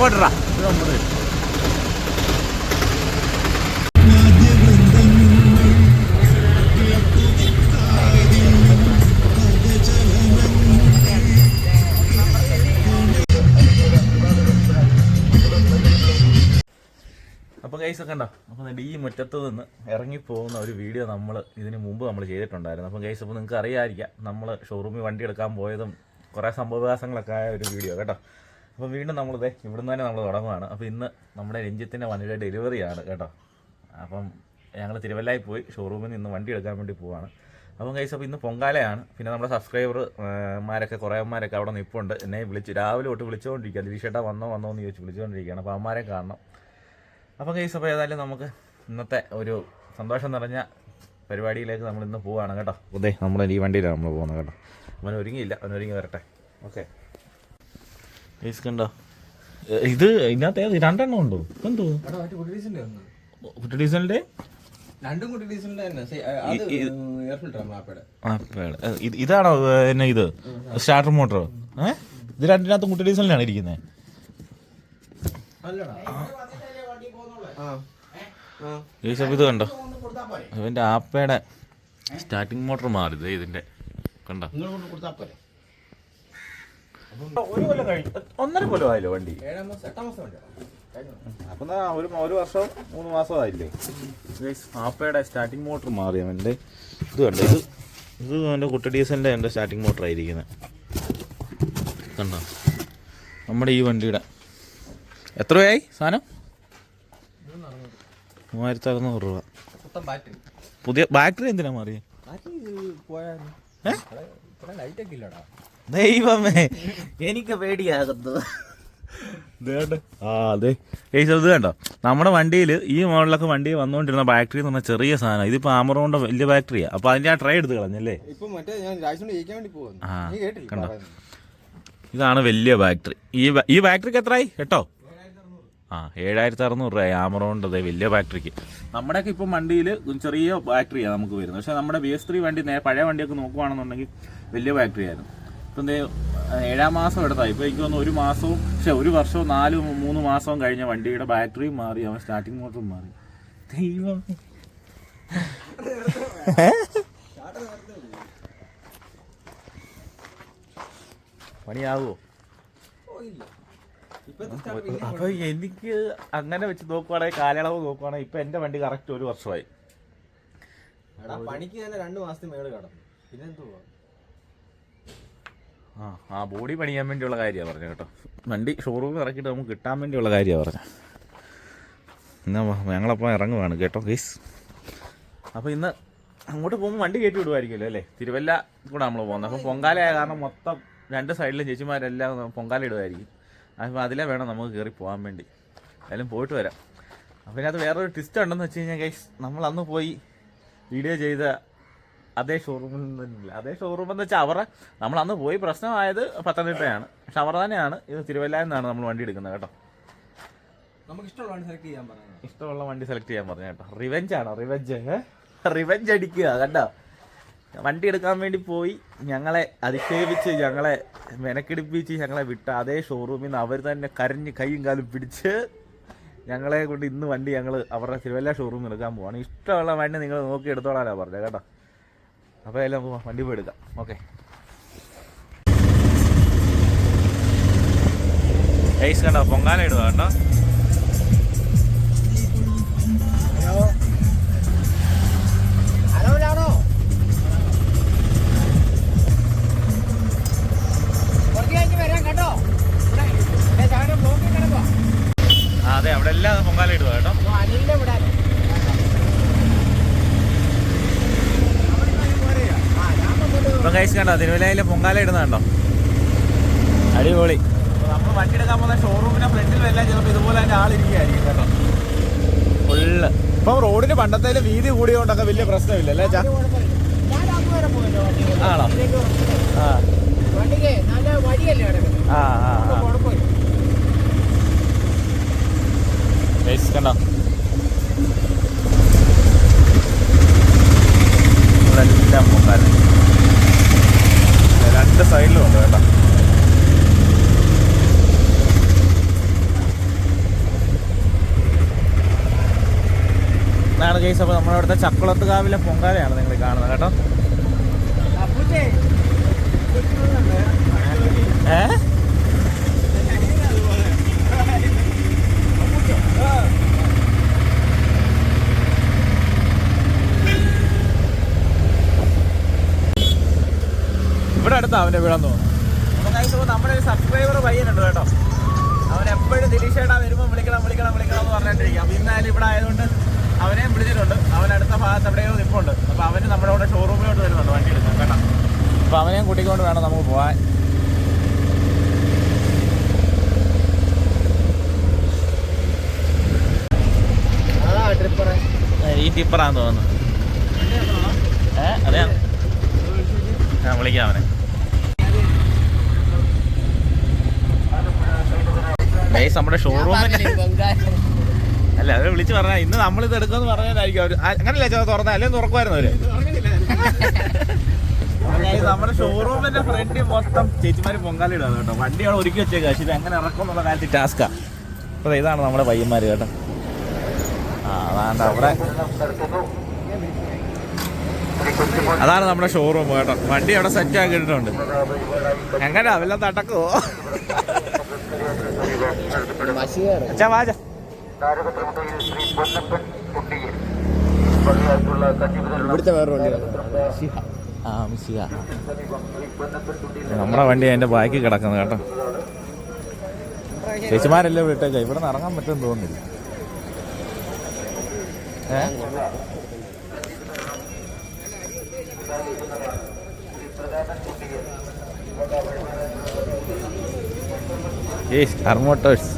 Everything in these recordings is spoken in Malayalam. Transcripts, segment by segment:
നമ്മുടെ അപ്പം കൈസ് ഒക്കെ ഉണ്ടോ അപ്പം ഈ മുറ്റത്ത് നിന്ന് ഇറങ്ങിപ്പോകുന്ന ഒരു വീഡിയോ നമ്മൾ ഇതിന് മുമ്പ് നമ്മൾ ചെയ്തിട്ടുണ്ടായിരുന്നു. അപ്പം കൈസ് അപ്പോൾ നിങ്ങൾക്ക് അറിയാതിരിക്കാം നമ്മൾ ഷോറൂമിൽ വണ്ടി എടുക്കാൻ പോയതും കുറേ സംഭവവികാസങ്ങളൊക്കെ ആയ ഒരു വീഡിയോ കേട്ടോ. അപ്പം വീണ്ടും നമ്മളിതേ ഇവിടുന്ന് തന്നെ നമ്മൾ തുടങ്ങുകയാണ് അപ്പോൾ ഇന്ന് നമ്മുടെ രഞ്ജിത്തിന്റെ വണ്ടിയുടെ ഡെലിവറിയാണ് കേട്ടോ. അപ്പം ഞങ്ങൾ തിരുവല്ലായി പോയി ഷോറൂമിൽ നിന്ന് വണ്ടി എടുക്കാൻ വേണ്ടി പോവാണ്. അപ്പം കൈസ് അപ്പോൾ ഇന്ന് പൊങ്കാലയാണ്. പിന്നെ നമ്മുടെ സബ്സ്ക്രൈബർ മാരൊക്കെ കുറേമാരൊക്കെ അവിടെ നിൽപ്പുണ്ട് എന്നെ വിളിച്ച് രാവിലെ തൊട്ട് വിളിച്ചുകൊണ്ടിരിക്കുക ദിലീഷേട്ടാ വന്നോ വന്നോ എന്ന് ചോദിച്ച് വിളിച്ചുകൊണ്ടിരിക്കുകയാണ് അപ്പോൾ അമ്മമാരെ കാണണം. അപ്പം കൈസ് അപ്പോൾ ഏതായാലും നമുക്ക് ഇന്നത്തെ ഒരു സന്തോഷം നിറഞ്ഞ പരിപാടിയിലേക്ക് നമ്മൾ ഇന്ന് പോവുകയാണ് കേട്ടോ. അതെ നമ്മൾ ഈ വണ്ടിയിലാണ് നമ്മൾ പോകുന്നത് കേട്ടോ. അവൻ ഒരുങ്ങിയില്ല അവൻ ഒരുങ്ങി വരട്ടെ. ഓക്കെ. കണ്ടോ ഇത് ഇതിനകത്ത് ഏത് രണ്ടെണ്ണം ഉണ്ടോ? എന്തോ കുട്ടി ഡീസലിന്റെ രണ്ടും കുട്ടി ഡീസലിന്റെ തന്നെ. ഇതാണോ എന്നെ ഇത്? സ്റ്റാർട്ടർ മോട്ടോർ ഇത് രണ്ടിനകത്തും കുട്ടി ഡീസലിനാണ് ഇരിക്കുന്നത് ഇത് കണ്ടോ? ഇവന്റെ ആപ്പയുടെ സ്റ്റാർട്ടിങ് മോട്ടർ മാറി ഇതിന്റെ. കണ്ടോ നിങ്ങൾ കൊണ്ട് കൊടുത്താ പോരെ ഒരു കൊല്ലം കഴിഞ്ഞു. ഒന്നര കൊല്ലമായല്ലോ വണ്ടി. അപ്പൊ വേണ്ട ഒരു ഒരു വർഷം മൂന്ന് മാസം ആയില്ലേ? ആപ്പയുടെ സ്റ്റാർട്ടിങ് മോട്ടർ മാറി അവന്റെ ഇത് കണ്ടോ? ഇത് ഇത് എന്റെ കുട്ടി ഡീസലിന്റെ എന്റെ സ്റ്റാർട്ടിങ് മോട്ടർ ആയിരിക്കുന്നത് കണ്ടോ? നമ്മുടെ ഈ വണ്ടിയുടെ. എത്ര രൂപയായി സാധനം മൂവായിരത്തി അറുന്നൂറ് രൂപ പുതിയ ബാറ്ററി എന്തിനാ മാറിയത് ബാറ്ററി ദൈവമേ. എനിക്ക് പേടിയാകുന്നു ആ അതെ ഏയ് ഇത് കണ്ടോ? നമ്മുടെ വണ്ടിയിൽ ഈ മോഡലൊക്കെ വണ്ടി വന്നുകൊണ്ടിരുന്ന ബാക്ടറി എന്ന് പറഞ്ഞാൽ ചെറിയ സാധനം. ഇതിപ്പോ ആമറോണ്ട വലിയ ബാറ്ററിയാണ് അപ്പൊ അതിന്റെ ആ ട്രൈ എടുത്ത് കളഞ്ഞല്ലേ? ആ, കണ്ടോ? ഇതാണ് വലിയ ബാക്ടറി ഈ ഈ ബാറ്ററിക്ക് എത്രയായി കേട്ടോ? ആ ഏഴായിരത്തി അറുന്നൂറ് രൂപ ആമറോണ്ട് അതെ വലിയ ബാറ്ററിക്ക്. നമ്മുടെയൊക്കെ ഇപ്പം വണ്ടിയിൽ ചെറിയ ബാറ്ററിയാണ് നമുക്ക് വരുന്നത്. പക്ഷെ നമ്മുടെ ബി എസ് ത്രീ വണ്ടി പഴയ വണ്ടിയൊക്കെ നോക്കുവാണെന്നുണ്ടെങ്കിൽ വലിയ ബാറ്ററി ആയിരുന്നു ഇപ്പം ഏഴാം മാസം എടുത്തായി ഇപ്പോൾ എനിക്ക് തോന്നുന്നു ഒരു മാസവും പക്ഷേ ഒരു വർഷവും നാല് മൂന്ന് മാസവും കഴിഞ്ഞ വണ്ടിയുടെ ബാറ്ററിയും മാറി അവൻ സ്റ്റാർട്ടിങ് മോട്ടറും മാറി. ദൈവം പണിയാവോ? അപ്പൊ എനിക്ക് അങ്ങനെ വെച്ച് നോക്കുവാണെങ്കിൽ കാലയളവ് നോക്കുവാണെങ്കിൽ ഇപ്പൊ എന്റെ വണ്ടി കറക്റ്റ് ഒരു വർഷമായി. എടാ പണിക്ക് തന്നെ രണ്ട് മാസത്തിന് മേൾ കടന്നു. പിന്നെ എന്തുവാ ആ ആ ബോഡി പണിയാൻ വേണ്ടിയുള്ള കാര്യമാണ് പറഞ്ഞത് കേട്ടോ. വണ്ടി ഷോറൂമിൽ ഇറക്കിയിട്ട് നമുക്ക് കിട്ടാൻ വേണ്ടിയുള്ള കാര്യമാണ് പറഞ്ഞത് എന്നാ ഞങ്ങളപ്പോൾ ഇറങ്ങുവാണ് കേട്ടോ ഗീസ് അപ്പോൾ ഇന്ന് അങ്ങോട്ട് പോകുമ്പോൾ വണ്ടി കയറ്റി വിടുമായിരിക്കുമല്ലോ അല്ലേ? തിരുവല്ല കൂടെ നമ്മൾ പോകുന്നത്. അപ്പോൾ പൊങ്കാലയായ കാരണം മൊത്തം രണ്ട് സൈഡിലും ചേച്ചിമാരെല്ലാം പൊങ്കാല ഇടുമായിരിക്കും അപ്പോൾ അതിലേ വേണം നമുക്ക് കയറി പോകാൻ വേണ്ടി. എന്തായാലും പോയിട്ട് വരാം. അപ്പം അതിനകത്ത് വേറൊരു ട്വിസ്റ്റ് ഉണ്ടെന്ന് വെച്ച് കഴിഞ്ഞാൽ ഗൈസ് നമ്മൾ അന്ന് പോയി വീഡിയോ ചെയ്ത അതേ ഷോറൂമിൽ നിന്നില്ല അതേ ഷോറൂം എന്ന് വെച്ചാൽ അവരുടെ നമ്മൾ അന്ന് പോയി പ്രശ്നമായത് പത്തനംതിട്ടയാണ്. പക്ഷെ അവർ തന്നെയാണ് ഇത് തിരുവല്ല നിന്നാണ് നമ്മൾ വണ്ടി എടുക്കുന്നത് കേട്ടോ. നമുക്ക് ഇഷ്ടമുള്ള വണ്ടി സെലക്ട് ചെയ്യാൻ പറഞ്ഞു ഇഷ്ടമുള്ള വണ്ടി സെലക്ട് ചെയ്യാൻ പറഞ്ഞു കേട്ടോ. റിവെഞ്ച് ആണോ? റിവെഞ്ച് റിവെഞ്ച് അടിക്കുക കണ്ടോ? വണ്ടി എടുക്കാൻ വേണ്ടി പോയി ഞങ്ങളെ അധിക്ഷേപിച്ച് ഞങ്ങളെ മെനക്കെടുപ്പിച്ച് ഞങ്ങളെ വിട്ട അതേ ഷോറൂമിൽ നിന്ന് അവർ തന്നെ കരഞ്ഞ് കൈയും കാലും പിടിച്ച് ഞങ്ങളെ കൊണ്ട് ഇന്ന് വണ്ടി ഞങ്ങൾ അവരുടെ തിരുവല്ല ഷോറൂമിൽ എടുക്കാൻ പോവാണ്. ഇഷ്ടമുള്ള വണ്ടി നിങ്ങൾ നോക്കി എടുത്തോളാനാണ് പറഞ്ഞത് കേട്ടോ. അപ്പോൾ എല്ലാം നമുക്ക് വണ്ടി പോയി എടുക്കാം. ഓക്കെ ഐസ് കണ്ടോ? പൊങ്കാല ഇടുക കേട്ടോ. കണ്ടോ? തിരുവല്ലയിലെ പൊങ്കാല ഇടുന്ന കണ്ടോ? അടിപൊളി. നമ്മൾ വണ്ടി എടുക്കാൻ പോകുന്ന ഷോറൂമിന്റെ ഫ്രണ്ടിൽ എല്ലാം ചിലപ്പോൾ ഇതുപോലെ തന്നെ ആളിരിക്കുകയായിരിക്കും കേട്ടോ. ഫുള്ള്. ഇപ്പം റോഡിന് പണ്ടത്തേലും വീതി കൂടിയോണ്ടൊക്കെ വലിയ പ്രശ്നമില്ല അല്ലേ ചാ. ആണോ? ആ. ആ കണ്ടോ? എല്ലാം പൊങ്കാല. രണ്ട് സൈഡിലും ഉണ്ട് കേട്ടോ. എന്നാണ് കേസ് അപ്പോൾ നമ്മുടെ അവിടുത്തെ ചക്കുളത്ത് കാവിലെ പൊങ്കാലയാണ് നിങ്ങൾ കാണുന്നത് കേട്ടോ. ഏ? അടുത്താ അവന്റെ വീടാൻ തോന്നുന്നു. അപ്പോൾ guys, നമ്മുടെ ഒരു സബ്സ്ക്രൈബർ പയ്യനുണ്ട് കേട്ടോ. അവൻ എപ്പോഴും ദിലീഷേട്ടാ വരുമ്പോൾ വിളിക്കണം വിളിക്കണം വിളിക്കണം എന്ന് പറഞ്ഞിട്ടിരിക്കും അപ്പോൾ ഇന്നാലും ഇവിടെ ആയതുകൊണ്ട് അവനെയും വിളിച്ചിട്ടുണ്ട്. അവൻ അടുത്ത ഭാഗത്ത് എവിടെയോ നിൽപ്പുണ്ട് അപ്പോൾ അവന് നമ്മുടെ ഇവിടെ ഷോറൂമിലോട്ട് വരുന്നുണ്ട് വണ്ടി എടുക്കാൻ കേട്ടോ. അപ്പോൾ അവനെയും കൂട്ടിക്കൊണ്ട് വേണം നമുക്ക് പോകാൻ ഈ ടിപ്പറാന്ന് തോന്നുന്നു. ഏ അതെയാണ് ഞാൻ വിളിക്കാം അവനെ. ഗൈസ് നമ്മുടെ ഷോറൂമിന്റെ അല്ല അത് വിളിച്ചു പറഞ്ഞ ഇന്ന് ഇത് എടുക്കുമെന്ന് പറഞ്ഞതായിരിക്കും അവർ അങ്ങനല്ലേ ചോ തുറന്ന? അല്ലെങ്കിൽ തുറക്കുമായിരുന്നു അവർ? നമ്മുടെ ഷോറൂമിന്റെ ഫ്രണ്ട് മൊത്തം ചേച്ചിമാര് പൊങ്കാലിടാണ് കേട്ടോ. വണ്ടി അവിടെ ഒരുക്കി വെച്ചേക്കാം പക്ഷേ അങ്ങനെ ഇറക്കും എന്നുള്ള കാര്യത്തിൽ ടാസ്കാ അപ്പൊ ഇതാണ് നമ്മുടെ പയ്യന്മാര് കേട്ടോ. ആ അതാണ്ട് അവിടെ. അതാണ് നമ്മുടെ ഷോറൂം കേട്ടോ. വണ്ടി അവിടെ സെറ്റ് ആക്കിയിട്ടുണ്ട്. എങ്ങനെ വല്ല തട്ടക്കോ മഷികാറ് അച്ഛാ വാജ ഇവിടുത്തെ വേറെ വണ്ടി ആ മിസ്സിക നമ്മുടെ വണ്ടി അതിന്റെ ബാക്കി കിടക്കുന്നത് കേട്ടോ. ചേച്ചിമാരെല്ലാം വിട്ടേക്ക ഇവിടെ നിന്ന് ഇറങ്ങാൻ പറ്റുമെന്ന് തോന്നുന്നില്ല. ഏ? ഏയ് സ്റ്റാർ മോട്ടോഴ്സ്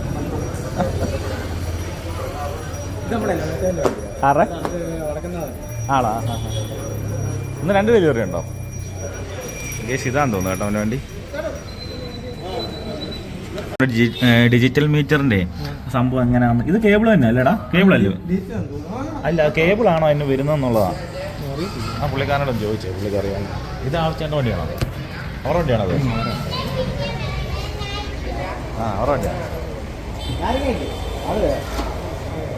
ആറേ ആളാ. ഇന്ന് രണ്ട് ഡെലിവറി ഉണ്ടോ? ഗേഷ് ഇതാന്ന് തോന്നുന്നു കേട്ടോ അവന്റെ വണ്ടി. ഡിജിറ്റൽ മീറ്ററിന്റെ സംഭവം എങ്ങനെയാണ് ഇത് കേബിൾ തന്നെ അല്ലേടാ കേബിൾ അല്ലേ? അല്ല കേബിൾ ആണോ അതിന് വരുന്നതെന്നുള്ളതാണ് ആ പുള്ളിക്കാരനോടും ചോദിച്ചേ പുള്ളിക്കറിയാം ഇത് ആവശ്യന്റെ വണ്ടിയാണോ? അവരുടെ വണ്ടിയാണോ അത്? ആ അവരുടെ വണ്ടിയാണ്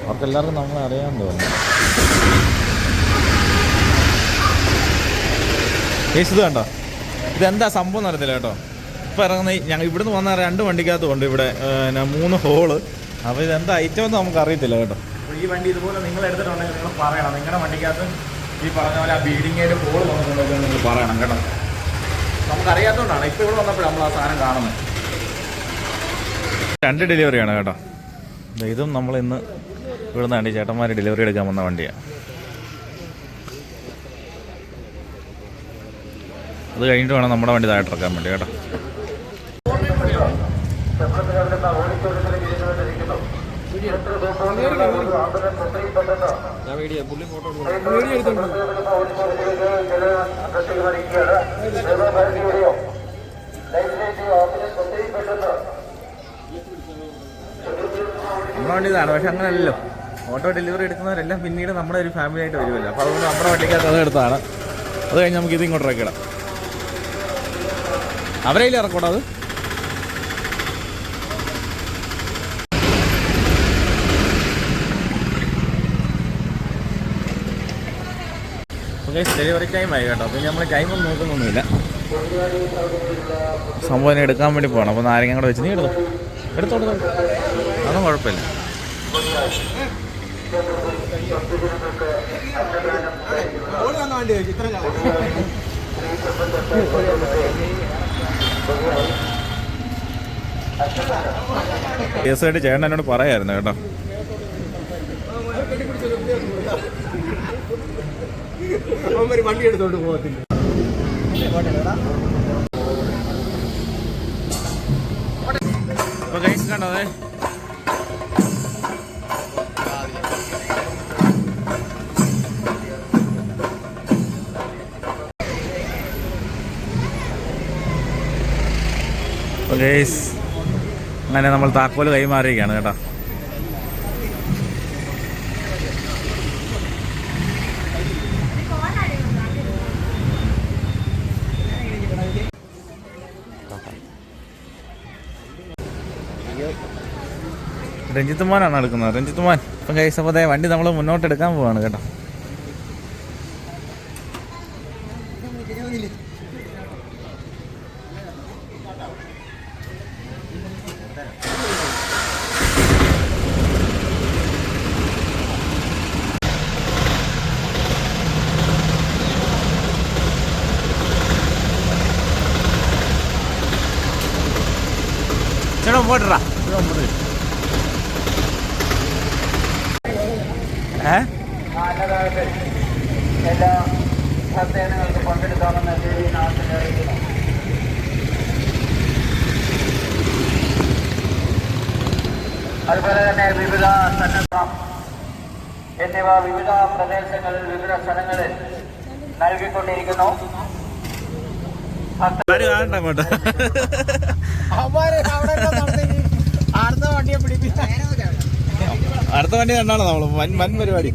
അവർക്ക് നമ്മളെ അറിയാൻ തോന്നുന്നു. ഇത് കണ്ടോ? ഇതെന്താ സംഭവം നടത്തില്ല കേട്ടോ. ഇപ്പം ഇറങ്ങുന്ന ഞങ്ങൾ ഇവിടുന്ന് വന്ന രണ്ട് വണ്ടിക്കകത്തും ഉണ്ട് ഇവിടെ മൂന്ന് ഹോൾ. അപ്പോൾ ഇതെന്താ ഐറ്റം എന്ന് നമുക്ക് അറിയത്തില്ല കേട്ടോ. ഈ വണ്ടി ഇതുപോലെ നിങ്ങൾ എടുത്തിട്ടുണ്ടെങ്കിൽ നിങ്ങൾ പറയണം. നിങ്ങളുടെ വണ്ടിക്കകത്ത് ഈ പറഞ്ഞ പോലെ ആ ബീഡിങ്ങേന്റെ ഹോൾ വന്നിട്ടുണ്ടെങ്കിൽ നിങ്ങൾ പറയണം കേട്ടോ. നമുക്കറിയാത്തതുകൊണ്ടാണ് ഇപ്പോൾ ഇവിടെ വന്നപ്പോഴാണ് നമ്മൾ ആ സാധനം കാണുന്നത്. രണ്ട് ഡെലിവറിയാണ് കേട്ടോ. ഇതും നമ്മൾ ഇന്ന് ഇവിടുന്ന് വണ്ടി ചേട്ടന്മാർ ഡെലിവറി എടുക്കാൻ വന്ന വണ്ടിയാണ് അത് കഴിഞ്ഞിട്ട് വേണം നമ്മുടെ വണ്ടി താഴെ ഇറക്കാൻ വേണ്ടി കേട്ടോ. വീഡിയോ എടുത്തോണ്ട് നമ്മുടെ വണ്ടി ഇതാണ്. പക്ഷെ അങ്ങനെയല്ലല്ലോ ഓട്ടോ ഡെലിവറി എടുക്കുന്നവരെല്ലാം പിന്നീട് നമ്മുടെ ഒരു ഫാമിലി ആയിട്ട് വരുമല്ലോ. അപ്പോൾ അതുകൊണ്ട് നമ്മുടെ വണ്ടിക്കകത്ത് അത് എടുത്താണ്. അത് കഴിഞ്ഞ് നമുക്ക് ഇത് ഇങ്ങോട്ട് ഇറക്കിടാം അവരെ ഇറക്കൂടാ അത്? ഡെലിവറി ടൈം ആയി കേട്ടോ. അപ്പോൾ നമ്മൾ ടൈമൊന്നും നോക്കുന്നൊന്നുമില്ല. സംഭവം എടുക്കാൻ വേണ്ടി പോകണം. അപ്പോൾ നാരങ്ങ കൂടെ വെച്ച് നീ എടുത്തോ? എടുത്തോളൂ എടുത്തോ അതൊന്നും കുഴപ്പമില്ല ഓൾ വന്ന വണ്ടി ചോദിച്ചു ഇത്ര കേസായിട്ട് ചേട്ടൻ എന്നോട് പറയായിരുന്നു കേട്ടോ. വണ്ടി എടുത്തോണ്ട് പോകത്തില്ല ഇപ്പൊ ഗൈസ് കണ്ടോ ഗൈസ് അങ്ങനെ നമ്മൾ താക്കോൽ കൈമാറിയിരിക്കുകയാണ് കേട്ടോ. രഞ്ജിത്ത് മോനാണ് എടുക്കുന്നത്? രഞ്ജിത്ത് മോൻ. ഇപ്പം കൈസപ്പതേ വണ്ടി നമ്മൾ മുന്നോട്ട് എടുക്കാൻ പോവാണ് കേട്ടോ ഇറങ്ങിയില്ലേ ചേട്ടാ പോട്ടറാ ഏ എല്ലാ ഭക്തജനങ്ങൾക്ക് പങ്കെടുക്കാമെന്ന ദേവീ അറിയിക്കുന്നു. അതുപോലെ തന്നെ വിവിധ സന്നദ്ധം എന്നിവ വിവിധ പ്രദേശങ്ങളിൽ വിവിധ സ്ഥലങ്ങളിൽ നൽകിക്കൊണ്ടിരിക്കുന്നു. അടുത്ത വണ്ടിയെ പിടിപ്പിക്കാൻ അടുത്ത വണ്ടി കണ്ടാണോ നമ്മൾ വൻ വൻ പരിപാടി.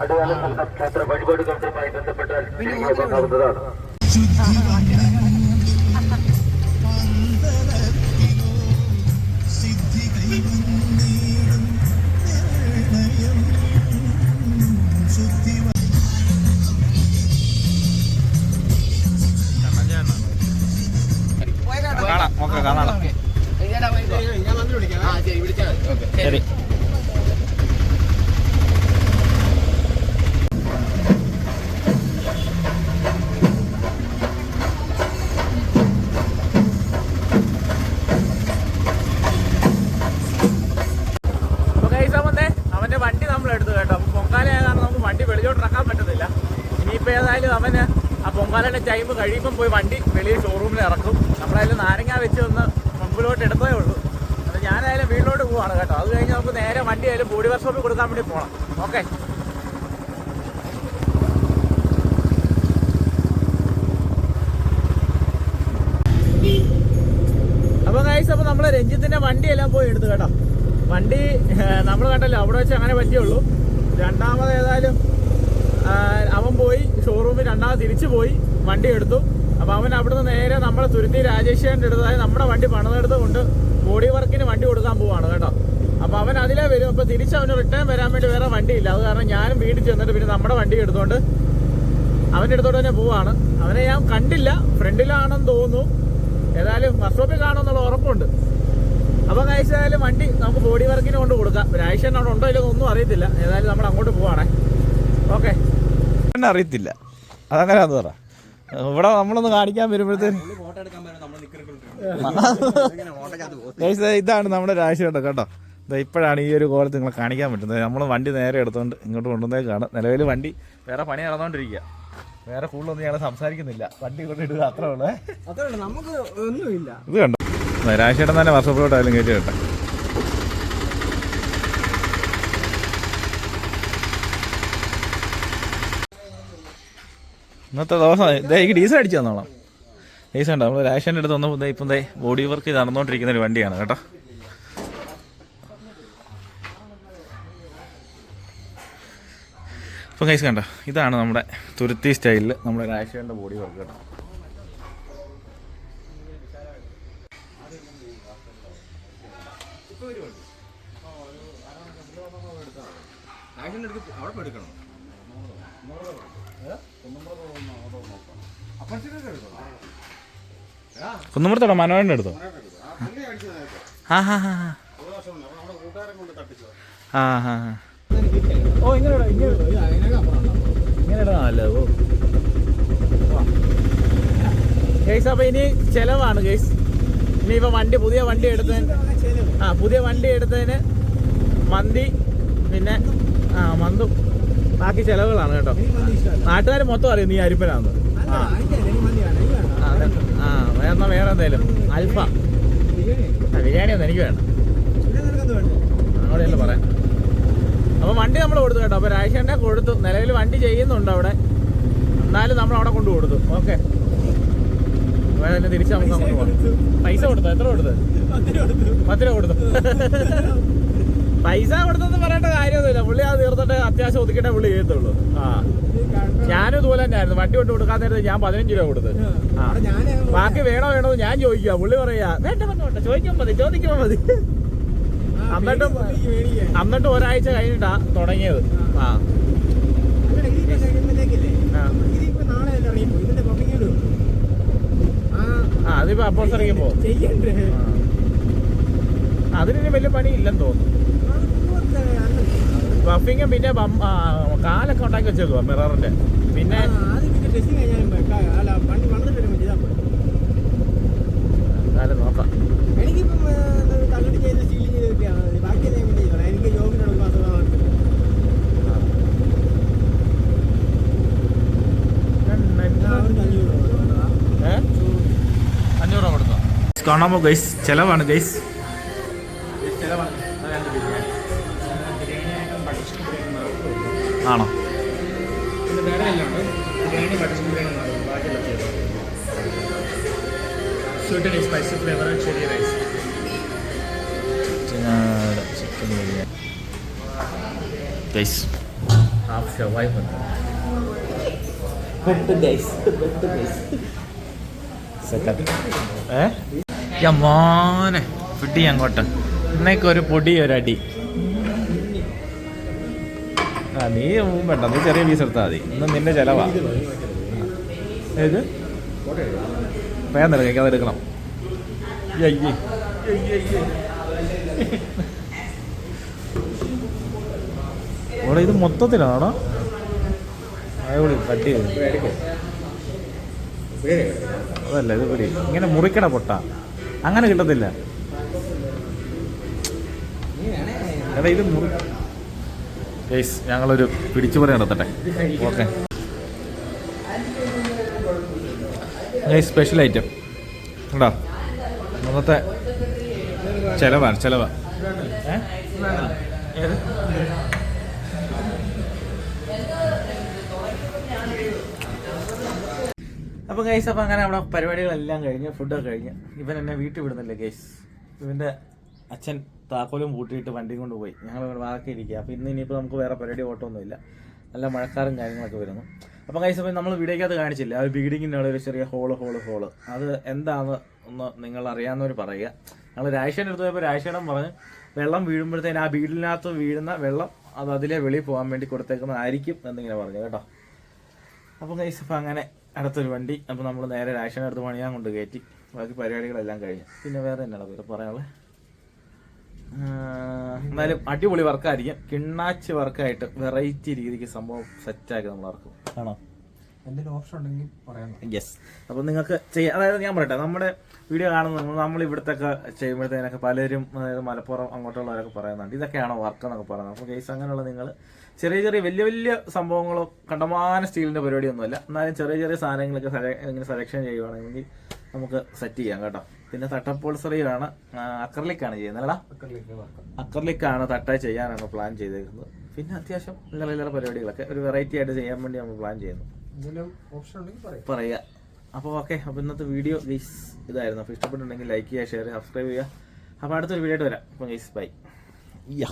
ಅದೇ ಕ್ಷೇತ್ರ ಬಡಿಬಡಿ ಕಂಟ್ರಿ ಮಾಹಿತಿ ಪಟ್ಟ ഇനിയിപ്പോ ഏതായാലും അവന് ആ ടൈം കഴിയുമ്പോൾ പോയി വണ്ടി വെളിയിൽ ഷോറൂമിൽ ഇറക്കും. നമ്മളതിൽ നാരങ്ങ വെച്ച് ഒന്ന് മുമ്പിലോട്ട് എടുത്തേ ഉള്ളൂ. പോവാണ് കേട്ടോ. അത് കഴിഞ്ഞ് നമുക്ക് നേരെ വണ്ടി ആയാലും ബോഡി വർക്ക്ഷോപ്പിൽ കൊടുക്കാൻ വേണ്ടി പോകണം ഓക്കെ. അപ്പൊ ഗൈസ് അപ്പൊ നമ്മൾ രഞ്ജിത്തിന്റെ വണ്ടി എല്ലാം പോയി എടുത്തു കേട്ടോ. വണ്ടി നമ്മൾ കണ്ടല്ലോ അവിടെ വെച്ച് അങ്ങനെ പറ്റിയുള്ളൂ രണ്ടാമത് ഏതായാലും അവൻ പോയി ഷോറൂമിൽ രണ്ടാമത് തിരിച്ചു പോയി വണ്ടി എടുത്തു. അപ്പൊ അവൻ അവിടുന്ന് നേരെ നമ്മളെ തുരുത്തി രാജേഷേന്റെ അടുത്തായി നമ്മുടെ വണ്ടി പണിതെടുത്ത് കൊണ്ട് ബോഡി വർക്കിന് വണ്ടി കൊടുക്കാൻ പോവാണ് കേട്ടോ. അപ്പൊ അവൻ അതിലേ വരും. അപ്പൊ തിരിച്ച് അവന് റിട്ടേൺ വരാൻ വേണ്ടി വേറെ വണ്ടിയില്ല. അത് കാരണം ഞാനും വീട്ടിൽ ചെന്നിട്ട് പിന്നെ നമ്മുടെ വണ്ടി എടുത്തോണ്ട് അവന്റെ അടുത്തോട്ട് തന്നെ പോവാണ്. അവനെ ഞാൻ കണ്ടില്ല. ഫ്രണ്ടിലാണെന്ന് തോന്നുന്നു. ഏതായാലും വർക്ക്ഷോപ്പിൽ കാണുമെന്നുള്ള ഉറപ്പുണ്ട്. അപ്പൊ കഴിച്ചാലും വണ്ടി നമുക്ക് ബോഡി വർക്കിന് കൊണ്ട് കൊടുക്കാം. രാജേഷൻ അവിടെ ഉണ്ടോ ഇല്ലെന്ന് ഒന്നും അറിയത്തില്ല. ഏതായാലും നമ്മൾ അങ്ങോട്ട് പോവാണേ. ഓക്കെ അറിയത്തില്ല. അതങ്ങനെ പറ. ഇവിടെ നമ്മളൊന്ന് കാണിക്കാൻ വരുമ്പോഴത്തേന് ദേ ഇതാണ് നമ്മുടെ രാശിയുണ്ട് കേട്ടോ. ഇതാ ഇപ്പോഴാണ് ഈ ഒരു കോലത്ത് നിങ്ങളെ കാണിക്കാൻ പറ്റുന്നത്. നമ്മൾ വണ്ടി നേരെ എടുത്തുകൊണ്ട് ഇങ്ങോട്ട് കൊണ്ടുവന്നേക്കാണ്. നിലവിൽ വണ്ടി വേറെ പണി നടന്നുകൊണ്ടിരിക്കുക വേറെ കൂടുതലൊന്നും ഞങ്ങൾ സംസാരിക്കുന്നില്ല. വണ്ടി കൊണ്ടിടുക അത്രേ ഉള്ളൂ. നമുക്ക് ഒന്നുമില്ല. ഇത് കണ്ടോ? രാശിയുടെ തന്നെ വർഷപ്പിലോട്ടായാലും കയറ്റി കേട്ടെ. ഇന്നത്തെ ദിവസം ഈ ഡീസൽ അടിച്ചു തന്നോളാം. ഡീസൽ ഉണ്ടോ. നമ്മൾ രാഷന്റെ അടുത്ത് വന്നപ്പോൾ ഇപ്പം ദേ ബോഡി വർക്ക് നടന്നുകൊണ്ടിരിക്കുന്ന ഒരു വണ്ടിയാണ് കേട്ടോ. ഇപ്പം കൈസ് കണ്ടോ ഇതാണ് നമ്മുടെ തുരുത്തി സ്റ്റൈലിൽ നമ്മുടെ രാഷന്റെ ബോഡി വർക്ക് കേട്ടോ. കുന്നുമ്പുറത്തോടെ മനോഹരന്റെ എടുത്തോ ആ ഹാ ഹാ ആ. ഹാ ഓ ഇങ്ങനെ ഇങ്ങനെ ഗൈസ് ഇനി ചെലവാണ് വണ്ടി പുതിയ വണ്ടി എടുത്തതിന് ആ പുതിയ വണ്ടി എടുത്തതിന് മന്തി പിന്നെ ആ മന്തും. ബാക്കി ചെലവുകളാണ് കേട്ടോ. നാട്ടുകാർ മൊത്തം അറിയും നീ അരിപ്പനാന്ന്. ആ എന്നാ വേറെ വേറെ എന്തേലും അൽഫ ബിരിയാണി ഒന്നും എനിക്ക് വേണം അങ്ങോട്ടല്ലേ പറയാം അപ്പൊ വണ്ടി നമ്മൾ കൊടുത്തു കേട്ടോ അപ്പൊ രാജേഷന്റെ കൊടുത്തു നിലവിൽ വണ്ടി ചെയ്യുന്നുണ്ട് അവിടെ എന്നാലും നമ്മൾ അവിടെ കൊണ്ടു കൊടുത്തു ഓക്കെ തിരിച്ച് നമുക്ക് അങ്ങോട്ട് പോകാം പൈസ കൊടുത്തോ എത്ര കൊടുത്തു പത്ത് രൂപ കൊടുത്തു പൈസ കൊടുത്തെന്ന് പറയേണ്ട കാര്യമൊന്നുമില്ല. പുള്ളി അത് തീർത്തിട്ട് അത്യാവശ്യം ഒതുക്കിട്ടേ പുള്ളി ചെയ്യത്തുള്ളൂ. ആ. ഞാനും ഇതുപോലെ തന്നെയായിരുന്നു. വണ്ടി കൊണ്ട് കൊടുക്കാൻ നേരത്തെ ഞാൻ പതിനഞ്ച് രൂപ കൊടുത്ത്. ആ. ബാക്കി വേണോ വേണോ ഞാൻ ചോദിക്കുക പുള്ളി പറയാ വേണ്ട വേണ്ട വേണ്ട. ചോദിക്കാൻ മതി ചോദിക്കാൻ മതി. എന്നിട്ട് എന്നിട്ട് ഒരാഴ്ച കഴിഞ്ഞിട്ടാ തുടങ്ങിയത്. ആ. അതിപ്പോ അപ്പോൾ ഇറങ്ങിയപ്പോ അതിന് വലിയ പണി ഇല്ലെന്ന് തോന്നുന്നു. ബഫിങ്ങും പിന്നെ കാലൊക്കെ ഉണ്ടാക്കി വെച്ചേക്കുവാ മിററിന്റെ. പിന്നെ. നോക്കാം. എനിക്കിപ്പം തള്ളിട്ട് ചെയ്ത് സ്റ്റീലിംഗ് ചെയ്ത് കിട്ടിയാണ് മതി. ബാക്കി ഞാൻ പിന്നെ ചെയ്തോളാം. എനിക്ക് കാണാമോ ഗൈസ് ചെലവാണ് ഗൈസ് ബിരിയാണി ഗൈസ് ഹാഫ് ഷവായി ഏ? യമാനെ മോനെ. പിടി അങ്ങോട്ട്. ഇന്നേക്കൊരു പൊടി ഒരടി നീ വേണ്ട നീ ചെറിയ പീസ് എടുത്താൽ മതി. ഇന്ന് നിന്റെ ചെലവാ. ഏത്? വേണ്ട കേൾക്കാതെ എടുക്കണം. അവിടെ ഇത് മൊത്തത്തിലാണോ? അടിപൊളി കട്ടി അതല്ല ഇത് പിടി. ഇങ്ങനെ മുറിക്കണ പൊട്ട. അങ്ങനെ കിട്ടത്തില്ല. എടാ ഇത് മുറി ഗൈസ് ഞങ്ങളൊരു പിടിച്ചുപറി നടത്തട്ടെ. ഓക്കെ ഗൈസ് സ്പെഷ്യൽ ഐറ്റം ഉണ്ടോ ഇന്നത്തെ ചിലവാണ് ചെലവാ. ഏ? ഏത്? അപ്പൊ ഗൈസ് അപ്പൊ അങ്ങനെ നമ്മുടെ പരിപാടികളെല്ലാം കഴിഞ്ഞ് ഫുഡൊക്കെ കഴിഞ്ഞ്. ഇവൻ എന്നെ വീട്ടിൽ വിടുന്നില്ല ഗൈസ് ഇവന്റെ അച്ഛൻ താക്കോലും കൂട്ടിയിട്ട് വണ്ടി കൊണ്ട് പോയി. ഞങ്ങൾ വാക്കി ഇരിക്കുക. അപ്പം ഇന്ന് ഇനിയിപ്പോൾ നമുക്ക് വേറെ പരിപാടി ഓട്ടമൊന്നുമില്ല. നല്ല മഴക്കാരും കാര്യങ്ങളൊക്കെ വരുന്നു. അപ്പം കഴിച്ച സമയം നമ്മൾ വീടേക്കകത്ത് കാണിച്ചില്ല? ആ ഒരു അവിടെ ഒരു ചെറിയ ഹോൾ ഹോൾ ഹോൾ അത് എന്താണെന്ന് ഒന്ന് നിങ്ങൾ അറിയാവുന്നവർ പറയുക. ഞങ്ങൾ രാശിയുടെ അടുത്ത് പോയപ്പോൾ രാശിയുടെ പറഞ്ഞ് വെള്ളം വീഴുമ്പോഴത്തേന് ആ വീടിനകത്ത് വീഴുന്ന വെള്ളം അത് അതിലെ വെളിയിൽ പോകാൻ വേണ്ടി കൊടുത്തേക്കുന്നതായിരിക്കും എന്നിങ്ങനെ പറഞ്ഞു കേട്ടോ. അപ്പം കൈസ് അപ്പം അങ്ങനെ അടുത്തൊരു വണ്ടി. അപ്പം നമ്മൾ നേരെ രാശിയുടെ അടുത്ത് പണിയാൻ കൊണ്ട് കയറ്റി. ബാക്കി പരിപാടികളെല്ലാം കഴിഞ്ഞു. പിന്നെ വേറെ എന്നാണ് പറയാനുള്ളത് എന്നാലും അടിപൊളി വർക്കായിരിക്കും. കിണ്ണാച്ച് വർക്കായിട്ട് വെറൈറ്റി രീതിക്ക് സംഭവം സെറ്റാക്കി നമ്മൾ ഇറക്കും. ആണോ? എന്തെങ്കിലും ഓപ്ഷൻ ഉണ്ടെങ്കിൽ പറയാം. യെസ് അപ്പോൾ നിങ്ങൾക്ക് ചെയ്യാം. അതായത് ഞാൻ പറയട്ടെ നമ്മുടെ വീഡിയോ കാണുന്ന നമ്മൾ ഇവിടുത്തെ ഒക്കെ ചെയ്യുമ്പോഴത്തേനൊക്കെ പലരും അതായത് മലപ്പുറം അങ്ങോട്ടുള്ളവരൊക്കെ പറയുന്നുണ്ട് ഇതൊക്കെയാണോ വർക്ക് എന്നൊക്കെ പറയുന്നത്? അപ്പോൾ കേസ് അങ്ങനെയുള്ള നിങ്ങൾ ചെറിയ ചെറിയ വലിയ വലിയ സംഭവങ്ങളോ കണ്ടമാന സ്റ്റീലിന്റെ പരിപാടിയൊന്നുമല്ല. എന്നാലും ചെറിയ ചെറിയ സാധനങ്ങളൊക്കെ ഇങ്ങനെ സെലക്ഷൻ ചെയ്യുവാണെങ്കിൽ നമുക്ക് സെറ്റ് ചെയ്യാം കേട്ടോ. പിന്നെ തട്ടപ്പോൾസറിയാണ് അക്രലിക്കാണ് ചെയ്യുന്നത്. അല്ലടാ അക്രലിക്കാണ് തട്ട ചെയ്യാനാണ് പ്ലാൻ ചെയ്തേക്കുന്നത്. പിന്നെ അത്യാവശ്യം ചില ചില പരിപാടികളൊക്കെ ഒരു വെറൈറ്റി ആയിട്ട് ചെയ്യാൻ വേണ്ടി നമ്മൾ പ്ലാൻ ചെയ്യുന്നു. പറയുക അപ്പോൾ ഓക്കെ അപ്പോൾ ഇന്നത്തെ വീഡിയോ ഗൈസ് ഇതായിരുന്നു. അപ്പോൾ ഇഷ്ടപ്പെട്ടുണ്ടെങ്കിൽ ലൈക്ക് ചെയ്യുക ഷെയർ ചെയ്യുക സബ്സ്ക്രൈബ് ചെയ്യുക. അപ്പോൾ അടുത്തൊരു വീഡിയോ ആയിട്ട് വരാം. അപ്പോൾ ഗൈസ് ബൈ യാ